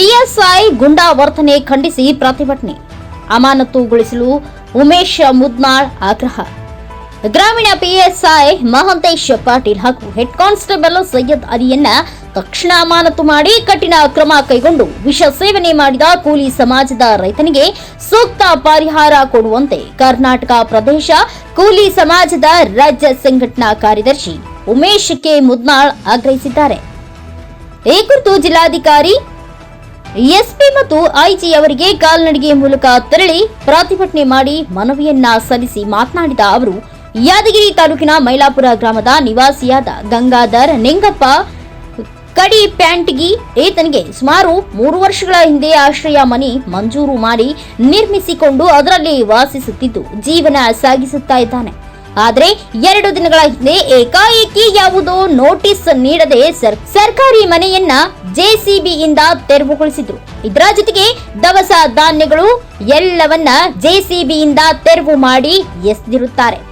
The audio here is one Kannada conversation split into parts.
ಪಿಎಸ್ಐ ಗುಂಡಾವರ್ತನೆ ಖಂಡಿಸಿ ಪ್ರತಿಭಟನೆ. ಅಮಾನತುಗೊಳಿಸಲು ಉಮೇಶ್ ಮುದ್ನಾಳ್ ಆಗ್ರಹ. ಗ್ರಾಮೀಣ ಪಿಎಸ್ಐ ಮಹಂತೇಶ್ ಪಾಟೀಲ್ ಹಾಗೂ ಹೆಡ್ ಕಾನ್ಸ್ಟೇಬಲ್ ಸೈಯದ್ ಅಲಿಯನ್ನ ತಕ್ಷಣ ಅಮಾನತು ಮಾಡಿ ಕಠಿಣ ಕ್ರಮ ಕೈಗೊಂಡು ವಿಷ ಸೇವನೆ ಮಾಡಿದ ಕೂಲಿ ಸಮಾಜದ ರೈತನಿಗೆ ಸೂಕ್ತ ಪರಿಹಾರ ಕೊಡುವಂತೆ ಕರ್ನಾಟಕ ಪ್ರದೇಶ ಕೂಲಿ ಸಮಾಜದ ರಾಜ್ಯ ಸಂಘಟನಾ ಕಾರ್ಯದರ್ಶಿ ಉಮೇಶ್ ಕೆ ಮುದ್ನಾಳ್ ಆಗ್ರಹಿಸಿದ್ದಾರೆ. ಈ ಕುರಿತು ಜಿಲ್ಲಾಧಿಕಾರಿ ಎಸ್ಪಿ ಮತ್ತು ಐಜಿ ಅವರಿಗೆ ಕಾಲ್ನಡಿಗೆ ಮೂಲಕ ತೆರಳಿ ಪ್ರತಿಭಟನೆ ಮಾಡಿ ಮನವಿಯನ್ನ ಸಲ್ಲಿಸಿ ಮಾತನಾಡಿದ ಅವರು, ಯಾದಗಿರಿ ತಾಲೂಕಿನ ಮೈಲಾಪುರ ಗ್ರಾಮದ ನಿವಾಸಿಯಾದ ಗಂಗಾಧರ್ ನಿಂಗಪ್ಪ, ಕಡಿ ಪ್ಯಾಂಟ್ಗಿ ಈತನಿಗೆ ಸುಮಾರು ಮೂರು ವರ್ಷಗಳ ಹಿಂದೆ ಆಶ್ರಯ ಮನೆ ಮಂಜೂರು ಮಾಡಿ ನಿರ್ಮಿಸಿಕೊಂಡು ಅದರಲ್ಲಿ ವಾಸಿಸುತ್ತಿದ್ದು, ಜೀವನ ಸಾಗಿಸುತ್ತಾ ಇದ್ದಾನೆ. ಆದರೆ ಎರಡು ದಿನಗಳ ಹಿಂದೆ ಏಕಾಏಕಿ ಯಾವುದೋ ನೋಟಿಸ್ ನೀಡದೆ ಸರ್- ಸರ್ಕಾರಿ ಮನೆಯನ್ನ ಜೆಸಿಬಿಯಿಂದ ತೆರವುಗೊಳಿಸಿದ್ರು. ಇದರ ಜೊತೆಗೆ ದವಸ ಧಾನ್ಯಗಳು ಎಲ್ಲವನ್ನ ಜೆಸಿಬಿಯಿಂದ ತೆರವು ಮಾಡಿ ಎಸೆದಿರುತ್ತಾರೆ.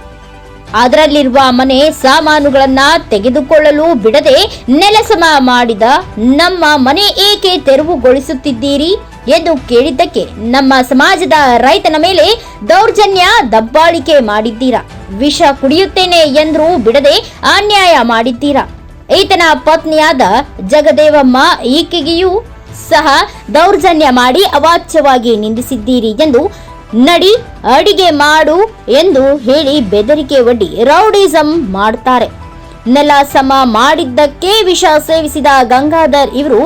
ಅದರಲ್ಲಿರುವ ಮನೆ ಸಾಮಾನುಗಳನ್ನ ತೆಗೆದುಕೊಳ್ಳಲು ಬಿಡದೆ ನೆಲಸಮ ಮಾಡಿದ ನಮ್ಮ ಮನೆ ಏಕೆ ತೆರವುಗೊಳಿಸುತ್ತಿದ್ದೀರಿ ಎಂದು ಕೇಳಿದ್ದಕ್ಕೆ ನಮ್ಮ ಸಮಾಜದ ರೈತನ ಮೇಲೆ ದೌರ್ಜನ್ಯ ದಬ್ಬಾಳಿಕೆ ಮಾಡಿದ್ದೀರಾ? ವಿಷ ಕುಡಿಯುತ್ತೇನೆ ಎಂದರೂ ಬಿಡದೆ ಅನ್ಯಾಯ ಮಾಡಿದ್ದೀರಾ? ಈತನ ಪತ್ನಿಯಾದ ಜಗದೇವಮ್ಮ ಈಕೆಗೆಯೂ ಸಹ ದೌರ್ಜನ್ಯ ಮಾಡಿ ಅವಾಚ್ಯವಾಗಿ ನಿಂದಿಸಿದ್ದೀರಿ ಎಂದು ನಡಿ ಅಡಿಗೆ ಮಾಡು ಎಂದು ಹೇಳಿ ಬೆದರಿಕೆ ಒಡ್ಡಿ ರೌಡಿಸಂ ಮಾಡುತ್ತಾರೆ ನೆಲ ಸಮ ಮಾಡಿದ್ದಕ್ಕೆ ವಿಷ ಸೇವಿಸಿದ ಗಂಗಾಧರ್ ಇವರು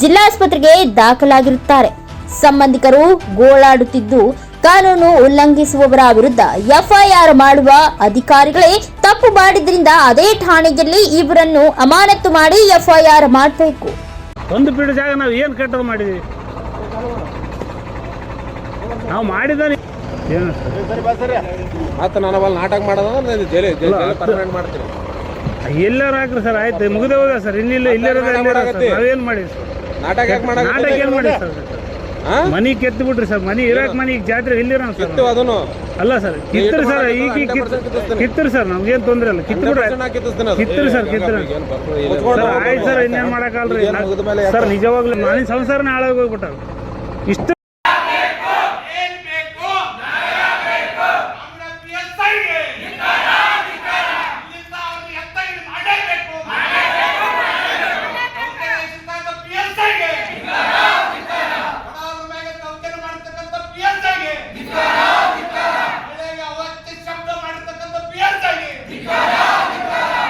ಜಿಲ್ಲಾಸ್ಪತ್ರೆಗೆ ದಾಖಲಾಗಿರುತ್ತಾರೆ. ಸಂಬಂಧಿಕರು ಗೋಳಾಡುತ್ತಿದ್ದು ಕಾನೂನು ಉಲ್ಲಂಘಿಸುವವರ ವಿರುದ್ಧ ಎಫ್ಐಆರ್ ಮಾಡುವ ಅಧಿಕಾರಿಗಳೇ ತಪ್ಪು ಮಾಡಿದ್ರಿಂದ ಅದೇ ಠಾಣೆಯಲ್ಲಿ ಇವರನ್ನು ಅಮಾನತು ಮಾಡಿ ಎಫ್ಐಆರ್ ಮಾಡಬೇಕು. ಒಂದು ಪೀಡ ಜಾಗ ನಾವು ಏನು ಕೆಟ್ಟದ್ದು ಮಾಡಿದ್ವಿ? ನಾವು ಮಾಡಿದ ಏನು? ಮತ್ತೆ ನಾನು ಅವಲ್ಲಿ ನಾಟಕ ಮಾಡೋದಂದ್ರೆ ಜೈಲಿ ಪರ್ಮನೆಂಟ್ ಮಾಡ್ತೀನಿ ಎಲ್ಲರೂ ಹಾಕ್ರಿ ಸರ್ ಆಯ್ತು. ಮುಗಿದೇ ಹೋದ ಸರ್. ಇನ್ನಿಲ್ಲ ಇಲ್ಲೇ ನಾವೇನು ಸರ್? ನಾಟಕ ಯಾಕೆ ನಾಟಕ ಏನು ಮಾಡಿ ಸರ್? ಮನಿ ಕೆತ್ತ ಬಿಡ್ರಿ ಸರ್. ಮನಿ ಇರಕ್ ಮನಿ ಈಗ ಜಾತ್ರೆ ಇಲ್ಲಿರೋ ಸರ್ ಅದನ್ನು. ಅಲ್ಲ ಸರ್ ಕಿತ್ತರಿ ಸರ್ ಈಗ ಈಗ 100% ಕಿತ್ತಿಸ್ತೀನಿ. ಕಿತ್ತರಿ ಸರ್ ನಮ್ಗೇನ್ ತೊಂದ್ರೆ ಇಲ್ಲ. ಕಿತ್ತು ಬಿಡ್ರಿ ಕಿತ್ತರಿ ಸರ್ ಕಿತ್ತರಿ. ಸರ್ ಆಯ್ತು ಸರ್ ಇನ್ನೇನ್ ಮಾಡೋಕ್ಕಲ್ರಿ ಮುಗಿದ ಸರ್ ನಿಜವಾಗ್ಲೂ ಮನಿ ಸಂಸಾರನೇ ಹಾಳಾಗಿ ಹೋಗ್ಬಿಟ್ಟಾವ ಇಷ್ಟು